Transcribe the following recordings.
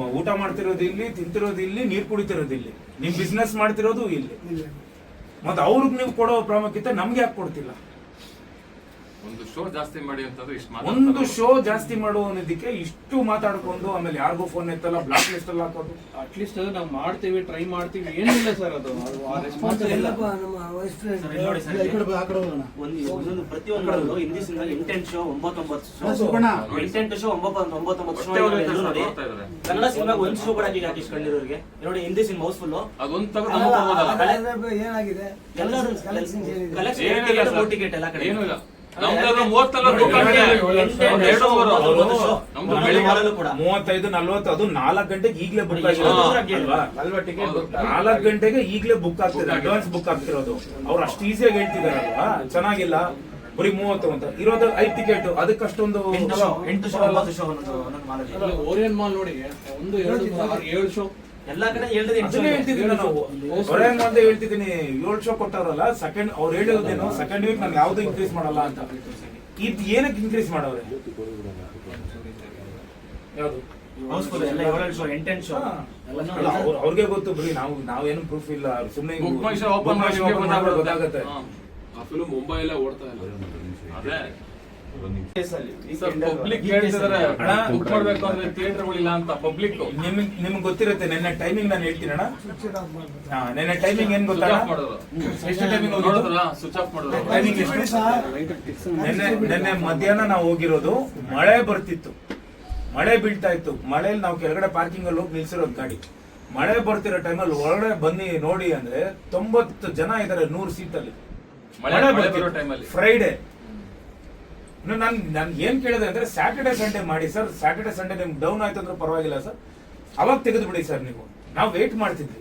ಊಟ ಮಾಡ್ತಿರೋದು ಇಲ್ಲಿ ತಿಂತಿರೋದು ಇಲ್ಲಿ ನೀರು ಕುಡಿತಿರೋದು ಇಲ್ಲಿ. ನಿಮ್ ಬಿಸ್ನೆಸ್ ಮಾಡ್ತಿರೋದು ಇಲ್ಲಿ. ಇಲ್ಲ. ಮತ್ತೆ ಅವ್ರಿಗೆ ನೀವು ಕೊಡೋ ಪ್ರಾಮುಖ್ಯತೆ ನಮ್ಗೆ ಯಾಕೆ ಕೊಡ್ತಿಲ್ಲ? ಒಂದು ಶೋ ಜಾಸ್ತಿ ಮಾಡಿ ಅಂತಂದ್ರೆ ಇಷ್ಟು ಒಂದು ಶೋ ಜಾಸ್ತಿ ಮಾಡುವದಕ್ಕೆ ಇಷ್ಟು ಮಾತಾಡ್ಕೊಂಡು ಆಮೇಲೆ ಯಾರಿಗೂ ಫೋನ್ ಎತ್ತಲ್ಲ ಬ್ಲಾಕ್ ಲಿಸ್ಟ್ ಅಲ್ಲಿ ಹಾಕೋದು. ಅಟ್ಲೀಸ್ಟ್ ನಾವು ಮಾಡ್ತೀವಿ ಟ್ರೈ ಮಾಡ್ತೀವಿ ಏನಿಲ್ಲ ಸರ್ ಅದು. ಅದು ಆ ರೆಸ್ಪಾನ್ಸ್ ಇಲ್ಲ ಎಲ್ಲಪ್ಪ ನಮ್ಮ ವೈಸ್ ಸರ್, ಇಲ್ಲಿ ನೋಡಿ ಸರ್, ಒಂದು ಒಂದೊಂದು ಪ್ರತಿಯೊಂದು ಹಿಂದಿ ಸಿನಿಮಾ ಎಂಟೆಂಟು ಶೋ ಒಂಬತ್ತೊಂಬತ್ತು ಶೋ. ಸುಬ್ಬಣ್ಣ. ಎಂಟೆಂಟು ಶೋ ಒಂಬತ್ತು ಒಂಬತ್ತೊಂಬತ್ತು ಶೋ ನೋಡಿ. ನೋಡ್ತಾ ಇದಾರೆ. ಕನ್ನಡ ಸಿನಿಮಾ ಒಂದು ಶೋ ಕೂಡ ಈಗ ಆರ್ಟಿಸ್ಟ್ ನೋಡಿ ಹಿಂದಿ ಸಿನಿಮಾ ಹೌಸ್ಫುಲ್ ಅದೊಂದು ತೆಗೆದು ಅಲ್ಲ, ನಮಗೆ ಕೊಡ್ಬೋದಲ್ಲ ಅದ್ರ ಏನಾಗಿದೆ? ಎಲ್ಲರೂ ಕಲೆಕ್ಷನ್ ಕಲೆಕ್ಷನ್ ಏನಿಲ್ಲ ಸರ್. ಟಿಕೆಟ್ ಎಲ್ಲ ಕಡೆ. ಏನೂ ಇಲ್ಲ. ಮೂವತ್ತೈದು ನಲ್ವತ್ತು ಅದು ನಾಲ್ಕು ಗಂಟೆಗೆ ಈಗಲೇ ಬುಕ್ ನಾಲ್ಕು ಗಂಟೆಗೆ ಈಗಲೇ ಬುಕ್ ಆಗ್ತಿದೆ ಅಡ್ವಾನ್ಸ್ ಬುಕ್ ಆಗ್ತಿರೋದು. ಅವ್ರು ಅಷ್ಟು ಈಸಿಯಾಗಿ ಹೇಳ್ತಿದಾರಲ್ವಾ ಚೆನ್ನಾಗಿಲ್ಲ. ಬರೀ ಮೂವತ್ತು ಅಂತ. ಇರೋದು ಐದು ಟಿಕೆಟ್ ಅದಕ್ಕಷ್ಟೊಂದು ಎಂಟು ಶೋ ಎಂಟು ಶೋ ಒಂಬತ್ತು ಶೋ ಒಂದೊಂದು ಒಂದೊಂದು ಓರಿಯನ್ ಮಾಲ್ ನೋಡಿ ಒಂದು ಎರಡು ಏಳು ಶೋ ಎಲ್ಲಾ ಕಡೆ ಹೇಳ್ತಿದ್ದೀನಿ ಅಂತ ಹೇಳ್ತಿದ್ದೀನಿ. ಏಳು ಶೋ ಕೊಟ್ಟಾರಲ್ಲ ಸೆಕೆಂಡ್ ಅವ್ರು ಹೇಳಿರೋದೇನು ಸೆಕೆಂಡ್ ವೀಕ್ ನಾನು ಯಾವ್ದು ಇನ್ಕ್ರೀಸ್ ಮಾಡಲ್ಲ ಅಂತ. ಇದು ಏನಕ್ಕೆ ಇನ್ಕ್ರೀಸ್ ಮಾಡವ್ರೆ? ಯಾವ್ದು? ಅವ್ರಿಗೆ ಗೊತ್ತು ಬರೀ ನಾವು ನಾವೇನು ಪ್ರೂಫ್ ಇಲ್ಲ ಸುಮ್ಮನೆ ಓಪನ್ ಗೊತ್ತಾಗುತ್ತೆ. ಆ ಫಿಲ್ಮ್ ಮುಂಬೈ ಎಲ್ಲ ಓಡ್ತಾ ಇಲ್ಲ. ಅದೇ. ಈ ಸರ್ ಪಬ್ಲಿಕ್ ಈ ಹೇಳ್ತಿದಾರೆ ಅಣ್ಣ, ಬುಕ್ ಮಾಡ್ಬೇಕು ಅಂದ್ರೆ ಥಿಯೇಟರ್ಗಳಿಲ್ಲ ಅಂತ ಪಬ್ಲಿಕ್ ನಿಮ್ಗೆ ನಿಮ್ಗೆ ಗೊತ್ತಿರುತ್ತೆ ನೆನ್ನೆ ಟೈಮಿಂಗ್ ನಾನು ಹೇಳ್ತೀನಿ ಅಣ್ಣ. ನೆನ್ನೆ ಟೈಮಿಂಗ್ ಏನ್ ಗೊತ್ತಾ ಎಷ್ಟು ಟೈಮಿಂಗ್ ಹೋಗಿದ್ದು ನೋಡಿದ್ರ ಸ್ವಿಚ್ ಆಫ್ ಮಾಡೋರು. ಟೈಮಿಂಗ್ ಎಷ್ಟು? ನೆನ್ನೆ ನೆನ್ನೆ ಮಧ್ಯಾಹ್ನ ನಾವು ಹೋಗಿರೋದು ಮಳೆ ಬರ್ತಿತ್ತು. ಮಳೆ ಬೀಳ್ತಾ ಇತ್ತು. ಮಳೆಯಲ್ಲಿ ನಾವು ಕೆಳಗಡೆ ಪಾರ್ಕಿಂಗ್ ಅಲ್ಲಿ ಹೋಗಿ ನಿಲ್ಸಿರೋದು ಗಾಡಿ. ಮಳೆ ಬರ್ತಿರೋ ಟೈಮಲ್ಲಿ ಒಳಗಡೆ ಬನ್ನಿ ನೋಡಿ ಅಂದ್ರೆ ತೊಂಬತ್ತು ಜನ ಇದಾರೆ ನೂರು ಸೀಟ್ ಅಲ್ಲಿ. ಮಳೆ- ಬರ್ತಿರೋ ಟೈಮಲ್ಲಿ. ಫ್ರೈಡೆ ನಾನು ನಾನು ಏನು ಕೇಳಿದೆ ಅಂದರೆ ಸ್ಯಾಟರ್ಡೆ ಸಂಡೇ ಮಾಡಿ ಸರ್ ಸ್ಯಾಟರ್ಡೆ ಸಂಡೇ ನಿಮ್ಗೆ ಡೌನ್ ಆಯ್ತು ಅಂದ್ರೆ ಪರವಾಗಿಲ್ಲ ಸರ್ ಅವಾಗ ತೆಗೆದು ಬಿಡಿ ಸರ್ ನೀವು. ನಾವು ವೇಟ್ ಮಾಡ್ತಿದ್ವಿ.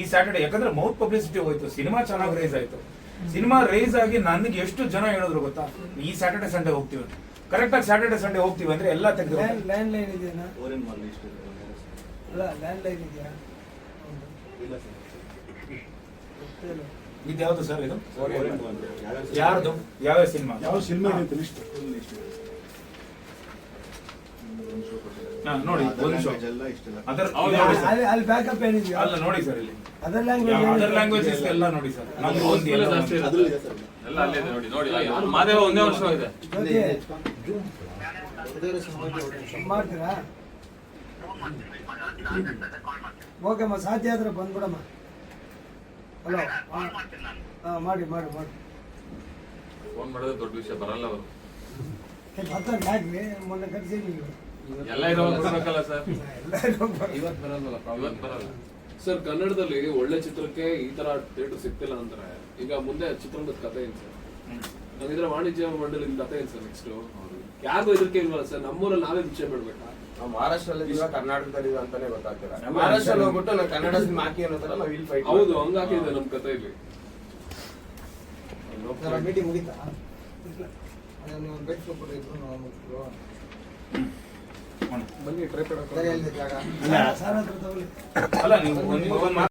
ಈ ಸ್ಯಾಟರ್ಡೆ ಯಾಕಂದ್ರೆ ಮೌತ್ ಪಬ್ಲಿಸಿಟಿ ಹೋಯ್ತು ಸಿನಿಮಾ ಚೆನ್ನಾಗಿ ರೇಸ್ ಆಯ್ತು. ಸಿನಿಮಾ ರೇಸ್ ಆಗಿ ನನಗೆ ಎಷ್ಟು ಜನ ಹೇಳಿದ್ರು ಗೊತ್ತಾ? ಈ ಸ್ಯಾಟರ್ಡೆ ಸಂಡೇ ಹೋಗ್ತೀವಿ ಕರೆಕ್ಟ್ ಆಗಿ ಸ್ಯಾಟರ್ಡೆ ಸಂಡೇ ಹೋಗ್ತೀವಿ ಅಂದ್ರೆ ಎಲ್ಲ ತೆಗೆದು ಲ್ಯಾಂಡ್ ಸರ್ ಲೈನ್ ಇದೆಯಾ? ಅಲ್ಲ ಲ್ಯಾಂಡ್ ಲೈನ್ ಇದೆಯಾ ಹೌದು. ಇದು ಯಾವ್ದು ಸರ್ ಇದು? ಯಾರ್ದು? ಯಾವ ಸಿನಿಮಾ? ಯಾವ ಸಿನಿಮಾ ಇದೆ ಲಿಸ್ಟ್ ನೋಡಿ ಒಂದು ಶೋ ಅದರ್. ಅಲ್ಲಿ ಬ್ಯಾಕಪ್ ಏನಿದೆ ಅಲ್ಲ ನೋಡಿ ಸರ್ ಇಲ್ಲಿ. ಅದರ್ ಅದರ್ ಲ್ಯಾಂಗ್ವೇಜ್ ಲ್ಯಾಂಗ್ವೇಜಸ್ ಎಲ್ಲ ನೋಡಿ ಸರ್. ನಮ್ದು ಒಂದು ಎಲ್ಲ ಜಾಸ್ತಿ ಒಂದು. ಇರುತ್ತೆ. ಎಲ್ಲ ಅಲ್ಲೇ ಇದೆ ನೋಡಿ ನೋಡಿ. ಮಾದೇವ ಒಂದೇ ವರ್ಷ ಇದೆ. ಮಾಡ್ತೀರಾ? ಓಕೆಮ್ಮ ಸಾಧ್ಯ ಆದ್ರೆ ಬಂದ್ಬಿಡಮ್ಮ. ಹಲೋ ಹಾಂ ಮಾಡಿ ಮಾಡಿ ಮಾಡಿ. ಫೋನ್ ಮಾಡಿದ್ರೆ ದೊಡ್ಡ ವಿಷಯ ಬರಲ್ಲ ಅವರು. ಬರ್ತಾರೆ ಯಾಕ್ರಿ ಮೊನ್ನೆ ಕರ್ಸಿ ಎಲ್ಲ ಬರ್ಬೇಕಲ್ಲ ಸರ್? ಇವತ್ತು ಬರಲ್ಲ ಇವತ್ತು ಬರಲ್ಲ. ಸರ್ ಕನ್ನಡದಲ್ಲಿ ಒಳ್ಳೆ ಚಿತ್ರಕ್ಕೆ ಈ ತರ ಥಿಯೇಟರ್ ಸಿಗ್ತಿಲ್ಲ ಅಂತಾರೆ. ಈಗ ಮುಂದೆ ಚಿತ್ರದ ಕಥೆ ಏನ್ ಸರ್? ನಮ್ಗಿದ್ರೆ ವಾಣಿಜ್ಯ ಮಂಡಳಿ ಕಥೆ ಏನ್ ಸರ್ ನೆಕ್ಸ್ಟ್ ಯಾರಿಗೂ ಇದಕ್ಕೆ ಇಲ್ವಲ್ಲ ಸರ್? ನಮ್ಮೂರಲ್ಲಿ ನಾವೇ ವಿಷಯ ಮಾಡ್ಬೇಕಾ ಮಹಾರಾಷ್ಟ್ರದಲ್ಲಿ ಇದೀವ ಕರ್ನಾಟಕದಲ್ಲಿ ಇದೀವ ಅಂತಾನೆ ಗೊತ್ತಾಗ್ತಿಲ್ಲ. ಮಹಾರಾಷ್ಟ್ರಲ್ಲಿ ಹೋಗ್ಬಿಟ್ಟು ನಾವು ಕನ್ನಡ ಸಿನಿಮಾ ಹಾಕಿ ಅನ್ನೋ ತರ ನಾವು ಇಲ್ಲಿ ಫೈಟ್ ಹೌದು ಹಂಗಾಕಿದೆ ನಮ್ ಕಥೆ ಇಲ್ಲಿ. ಮೀಟಿಂಗ್ ಮುಗಿತಾ? ಬನ್ನಿ ಟ್ರೈ ಅಲ್ಲ ನೀವು